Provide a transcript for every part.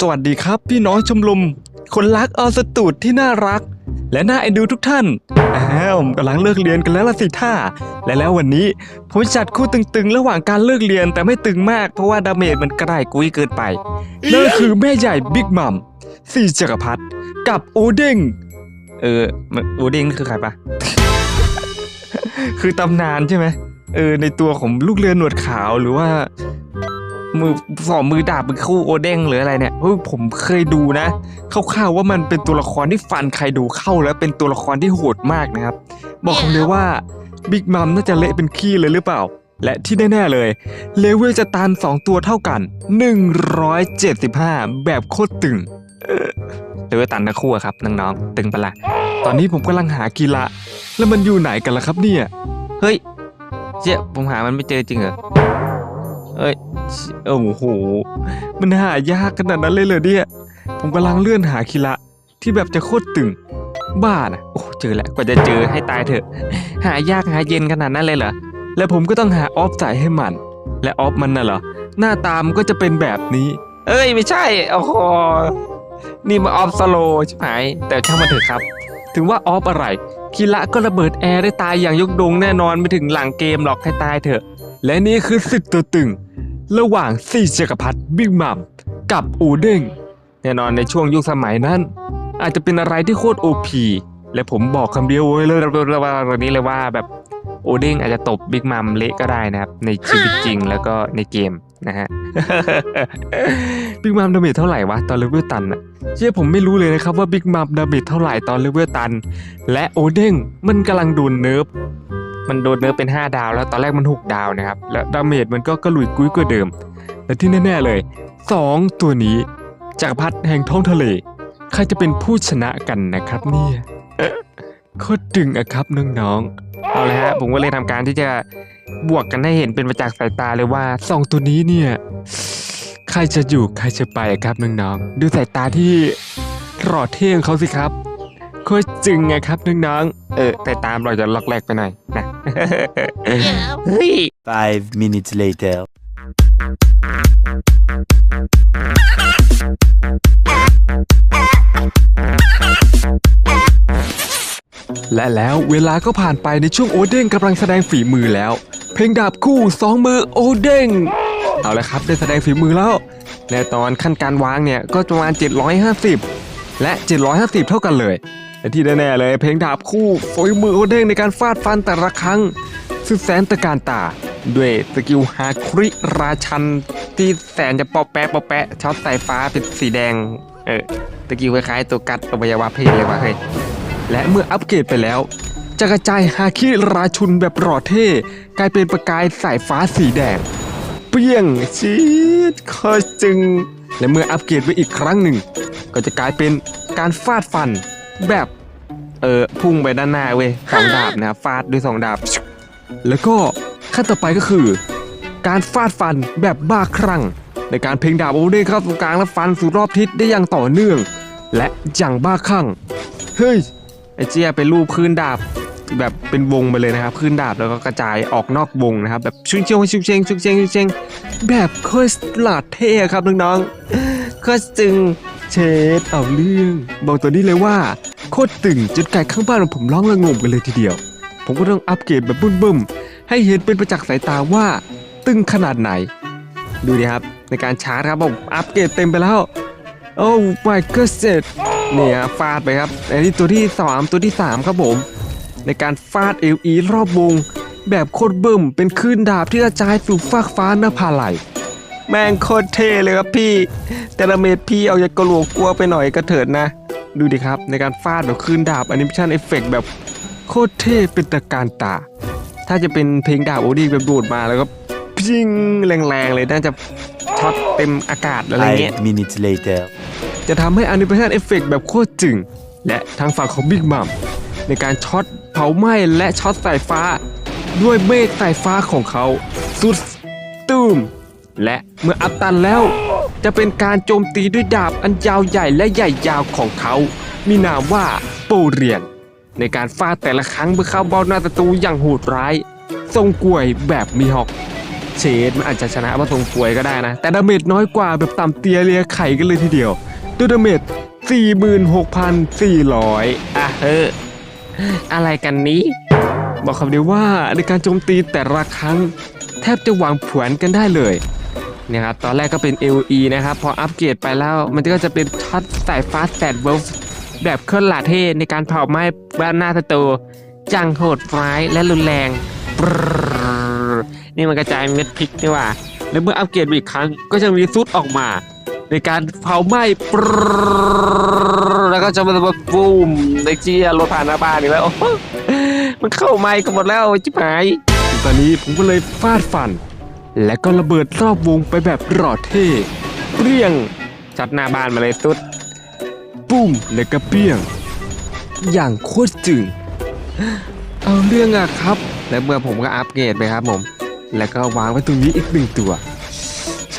สวัสดีครับ พี่น้องชมรมคนรักออสตูดที่น่ารัก และน่าเอ็นดูทุกท่านอ้าวกำลังเลิกเรียนกันแล้วละสิท่า และแล้ววันนี้ผมจัดคู่ตึงๆ ระหว่างการเลิกเรียนแต่ไม่ตึงมากเพราะว่าดาเมจมันกระไรกุ้ยเกินไปนั่นคือแม่ใหญ่บิ๊กมัมสี่จักรพรรดิกับโอเด้งเออโอเด้งนี่คือใครปะคือตำนานใช่ไหมเออในตัวของลูกเรือหนวดขาวหรือว่า มือสองมือดาบเป็นคู่โอเด้งหรืออะไรเนี่ยเฮ้ยผมเคยดูนะคร่าวๆว่ามันเป็นตัวละครที่ฟันใครดูเข้าแล้วเป็นตัวละครที่โหดมากนะครับ บอกคำเดียวว่าบิ๊กมัมน่าจะเละเป็นขี้เลยหรือเปล่า และที่แน่ๆเลยเลเวลจะตัน2ตัวเท่ากัน 175 แบบโคตรตึงเลเวลตันทั้งคู่ครับน้องๆตึงปะละ่ะตอนนี้ผมกำลังหากีฬาแล้วมันอยู่ไหนกันล่ะครับเนี่ย เฮ้ยเจ๊ผมหามันไม่เจอจริงเหรอ เอ้ยโอ้โห มันหายากขนาดนั้นเลยเหรอเนี่ย ผมกำลังเลื่อนหาคิระที่แบบจะโคตรตึง บ้านะโอ้เจอแล้ว กว่าจะเจอให้ตายเถอะ หายากหาเย็นขนาดนั้นเลยเหรอ แล้วผมก็ต้องหาออฟใส่ให้มัน และออฟมันน่ะเหรอ หน้าตามนก็จะเป็นแบบนี้ เอ้ยไม่ใช่ โอ้โห นี่มาออฟสโลใช่ไหมแต่ช่างมันเถอะครับ ถึงว่าออฟอะไรคิระก็ระเบิดแอร์ได้ตายอย่างยกดงแน่นอนไม่ถึงหลังเกมหรอกให้ตายเถอะ และนี่คือศึกตัวตึง ระหว่างสี่จักรพรรดิบิ๊กมัมกับอูเด้งแน่นอนในช่วงยุคสมัยนั้น อาจจะเป็นอะไรที่โคตรโอพีและผมบอกคำเดียวไว้เลยว่าวันนี้เลยว่าแบบโอเด้งอาจจะตบบิ๊กมัมเละก็ได้นะครับ ในชีวิตจริงแล้วก็ในเกมนะฮะบิ๊กมัมดาเมจเท่าไหร่วะ ตอนเลเวลตันอะเชื่อผมไม่รู้เลยนะครับว่าบิ๊กมัมดาเมจเท่าไหร่ตอนเลเวลตัน และโอเด้งมันกำลังโดนเนิร์ฟ มันโดนเนิร์ฟเป็น 5 ดาว แล้วตอนแรกมัน 6 ดาวนะครับ แล้วดาเมจมันก็กระหลุยกุ้ยกว่าเดิม และที่แน่ๆเลย 2 ตัวนี้จักรพรรดิแห่งท้องทะเล ใครจะเป็นผู้ชนะกันนะครับเนี่ยเอ๊ะโคตรดึงอะครับน้องๆเอาละฮะผมก็เลยทำการที่จะบวกกันให้เห็นเป็นประจักษ์สายตาเลยว่า 2 ตัวนี้เนี่ยใครจะอยู่ใครจะไปอะครับน้องๆดูสายตาที่หล่อเท่งเขาสิครับ คตรจึงไงครับน้องๆเออ แต่ตามเราจะล็อกแรกไปหน่อยนะ เฮ้ย Five minutes later. และแล้วเวลาก็ผ่านไปในช่วงโอเด้งกำลังแสดงฝีมือแล้ว เพลงดาบคู่สองมือโอเด้งเอาละครับได้แสดงฝีมือแล้วและตอนขั้นการวางเนี่ยก็ประมาณ 750 และ 750 เท่ากันเลย และที่แน่ๆเลยเพลงดาบคู่ฝีมือโอเด้งในการฟาดฟันแต่ละครั้งสุดแสนตะการตา ด้วยสกิลฮาคริราชันที่แสนจะปอแปะปอแปะช็อตสายฟ้าเป็นสีแดง เออสกิลคล้ายๆตัวกัดอวัยวะเพศเลยว่ะเฮ้ยและเมื่ออัปเกรดไปแล้ว จะกระจายฮาคิราชุนแบบหล่อเท่กลายเป็นประกายสายฟ้าสีแดง เปี้ยงชีดคอจึง และเมื่ออัปเกรดไปอีกครั้งหนึ่ง ก็จะกลายเป็นการฟาดฟัน แบบเออพุ่งไปด้านหน้าเว้ยสองดาบนะครับฟาดด้วยสองดาบ แล้วก็ขั้นต่อไปก็คือ การฟาดฟันแบบบ้าคลั่งในการเพลงดาบโอเด้งเข้าตรงกลางและฟันสู่รอบทิศได้อย่างต่อเนื่อง และอย่างบ้าคลั่งเฮ้ยไอเจียเป็นรูปพื้นดาบแบบเป็นวงไปเลยนะครับพื้นดาบแล้วก็กระจายออกนอกวงนะครับแบบชุงเชียงชุงเชียงชุงเชียงชุงเชียงแบบโคตรหลาดเท่ครับน้องๆโคตรจึง เชดเอาเรื่อง บอกตัวนี้เลยว่า โคตรตึงจนไก่ข้างบ้านของผมร้องระงมกันเลยทีเดียว ผมก็ต้องอัปเกรดแบบบึ้มๆ ให้เห็นเป็นประจักษ์สายตาว่า ตึงขนาดไหน ดูดิครับในการชาร์จครับผมอัปเกรดเต็มไปแล้ว โอ้ my god เนี่ยฟาดไปครับอันนี้ตัวที่สามตัวที่สามครับผม ในการฟาดเอลีรอบวง แบบโคตรบิ่มเป็นคลื่นดาบที่กระจายสู่ฟากฟ้าหน้าผาไหล แม่งโคตรเท่เลยครับพี่ แต่ละเมตรพี่เอาจากกระโหลกกลัวไปหน่อยก็เถิดนะ ดูดิครับ ในการฟาดแบบคลื่นดาบแอนิเมชันเอฟเฟกแบบโคตรเท่เป็นตะการตา ถ้าจะเป็นเพลงดาบโอดีแบบโดดมาแล้วก็พิงแรงๆเลยน่าจะช็อตเต็มอากาศอะไรเงี้ย Five minutes later. จะทำให้อนิเมชันเอฟเฟกแบบโคตรจึง และทางฝั่งของบิ๊กมัมในการช็อตเผาไหม้และช็อตสายฟ้า ด้วยเมฆสายฟ้าของเขา สุดตูม และเมื่ออัพตันแล้ว จะเป็นการโจมตีด้วยดาบอันยาวใหญ่และใหญ่ยาวของเขา มีนามว่าโปเรียน ในการฟาดแต่ละครั้งเมื่อเข้าเบ้าหน้าศัตรูอย่างโหดร้าย ทรงกลวยแบบมีฮอกเชดมันอาจจะชนะมาทรงกวยก็ได้นะ แต่ดาเมจน้อยกว่าแบบต่ำเตียเลียไข่กันเลยทีเดียวด้วยดาเมจ46,400อะเฮ้ออะไรกันนี้ บอกคำเดียวว่าในการโจมตีแต่ละครั้ง แทบจะวางผวนกันได้เลย เนี่ยครับตอนแรกก็เป็น LE นะครับ พออัปเกรดไปแล้วมันก็จะเป็นช็อตสายฟ้าแสดเวลแบบเคลื่อนหลาเทในการเผาไหม้บ้านหน้าศัตรูจังโหดร้ายและรุนแรง นี่มันกระจายเม็ดพริกนี่ว่า แล้วเมื่ออัปเกรดอีกครั้งก็จะมีซุดออกมา ในการเผาไหม้แล้วก็จะมาบูมในเจียรถผ่านหน้าบ้านอีกแล้วมันเข้าไหม้กันหมดแล้วจิ๋หายตอนนี้ผมก็เลยฟาดฟัน และก็ระเบิดรอบวงไปแบบหล่อเท่เปรี้ยงจัดหน้าบ้านมาเลยสุดปุ้มแล้วก็เปรี้ยง อย่างโคตรจึง เอาเรื่องอะครับ และเมื่อผมก็อัปเกรดไปครับผม แล้วก็วางไว้ตรงนี้อีกหนึ่งตัว เช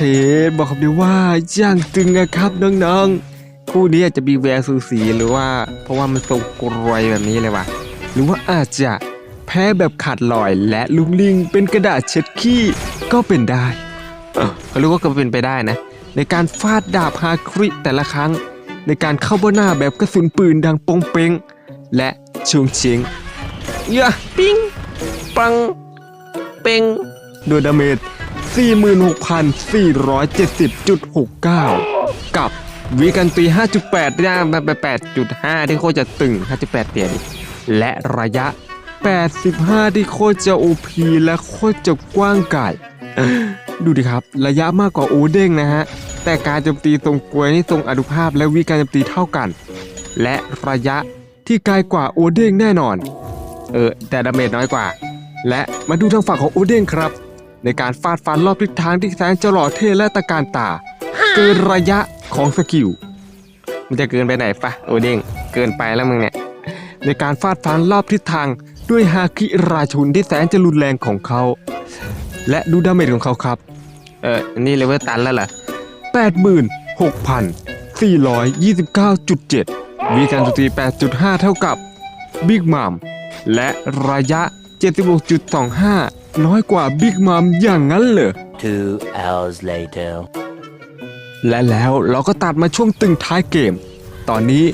ฟบอกคำเดียวว่าอย่างตึงอะครับน้องๆ คู่นี้อาจจะมีแววสูสีหรือว่า เพราะว่ามันทรงกรวยแบบนี้เลยว่ะ หรือว่าอาจจะ พ้แบบขาดลอยและลุงลิงเป็นกระดาษเช็ดขี้ก็เป็นได้เออเขาเรียกว่าก็เป็นไปได้นะ ในการฟาดดาบฮาคริแต่ละครั้ง ในการเข้าบนหน้าแบบกระสุนปืนดังปงเปงและชวงเชิงยะปิ้ง ปัง เปงโดยดาเมจ46,470.69 กับวิกันตี 5.8ย่างไป8.5 ที่โคตรจะตึง 5.8เปลี่ยนดิและระยะ 85 ที่โคตรจะ OP และโคตรจะกว้างไกลดูดิครับ ระยะมากกว่าโอเด้งนะฮะ แต่การโจมตีทรงกลวยนี่ทรงอนุภาพและวิการโจมตีเท่ากัน และระยะที่ไกลกว่าโอเด้งแน่นอน เออ แต่ดาเมจน้อยกว่า และมาดูทางฝั่งของโอเด้งครับ ในการฟาดฟันรอบทิศทางที่แสนจะหล่อเท่และตะการตา เกินระยะของสกิลมันจะเกินไปไหนปะโอเด้งเกินไปแล้วมึงเนี่ยในการฟาดฟันรอบทิศทาง ด้วยฮาคิราชุนที่แสนจะรุนแรงของเขา และดูดาเมจของเขาครับ เอออันนี่เลเวลตันแล้วเหรอ86,429.7 มีการโจมตี8.5 เท่ากับบิ๊กมัมและระยะ 76.25 น้อยกว่าบิ๊กมัมอย่างนั้นเหรอ Two hours later. และแล้วเราก็ตัดมาช่วงตึงท้ายเกม ตอนนี้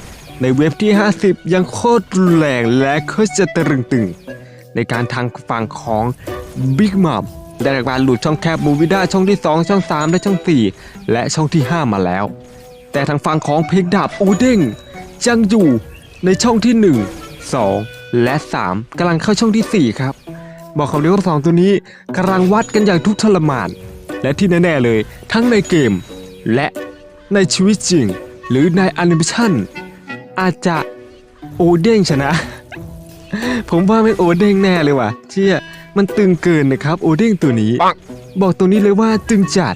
ในเว็บที่ 50 ยังโคตรรุนแรงและโคตรจะตรึงตึง ในการทางฝั่งของ Big Mom ได้จากการหลุดช่องแคบมูวิด้าช่องที่ 2 ช่อง 3 และช่อง 4 และช่องที่ 5 มาแล้ว แต่ทางฝั่งของเพลงดาบอเด้งยังอยู่ในช่องที่ 1 2 และ 3กำลังเข้าช่องทีสี่ 4 ครับ บอกคำเดียวว่าสองตัวนี้กำลังวัดกันอย่างทุกข์ทรมาน และที่แน่ๆเลย ทั้งในเกมและในชีวิตจริง หรือในแอนิเมชัน อาจจะโอเด้งชนะ ผมว่าเป็นโอเด้งแน่เลยว่ะเชี่ยมันตึงเกินนะครับโอเด้งตัวนี้ บอกตัวนี้เลยว่าตึงจัด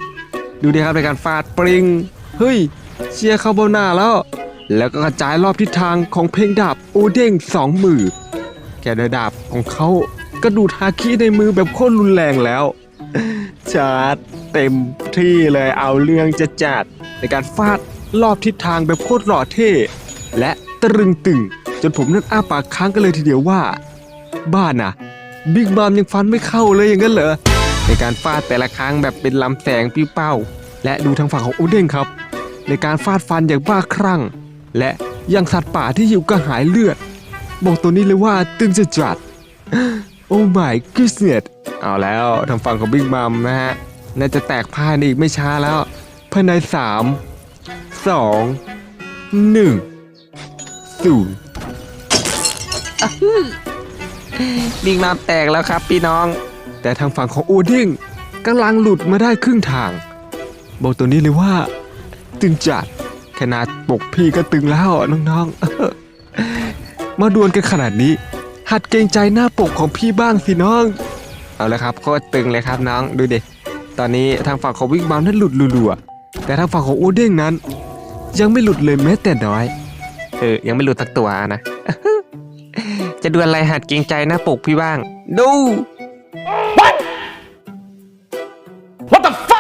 ดูดิครับในการฟาดปริง เฮ้ย เชียร์เข้าเบาหน้าแล้ว แล้วก็กระจายรอบทิศทางของเพลงดาบโอเด้งสองมือ แกโดยดาบของเขาก็ดูดฮาคิในมือแบบโคตรรุนแรงแล้วชาร์จเต็มที่เลยเอาเรื่องจะจัดในการฟาดรอบทิศทางแบบโคตรหล่อเท่ และตรึงตึง จนผมนั่นอ้าปากค้างกันเลยทีเดียวว่า บ้านน่ะบิ๊กบามยังฟันไม่เข้าเลยอย่างนั้นเหรอในการฟาดแต่ละครั้งแบบเป็นลำแสงปิ้วเป้า และดูทางฝั่งของโอเด้งครับ ในการฟาดฟันอย่างบ้าคลั่ง และยังสัตว์ป่าที่หิวกระหายเลือด บอกตัวนี้เลยว่าตึงจะจัดโอ้ my goodness เอาแล้วทางฝั่งของบิ๊กมัมนะฮะน่าจะแตกพ่ายในอีกไม่ช้าแล้วภายในสาม สองหนึ่งศูนย์บิ๊กมัมแตกแล้วครับพี่น้อง แต่ทางฝั่งของโอดิ้งกำลังหลุดมาได้ครึ่งทาง บอกตัวนี้เลยว่า ตึงจัดขนาดปกพี่ก็ตึงแล้วน้องๆ มาดวลกันขนาดนี้ หัดเกรงใจหน้าปกของพี่บ้างสิน้อง เอาละครับโคตรตึงเลยครับน้องดูดิตอนนี้ทางฝั่งของวิกบามนั้นหลุดรัวๆแต่ทางฝั่งของโอเด้งนั้น ยังไม่หลุดเลยแม้แต่น้อยเออ ยังไม่หลุดสักตัวนะ จะดูอะไรหัดเกรงใจหน้าปกพี่บ้าง ดู What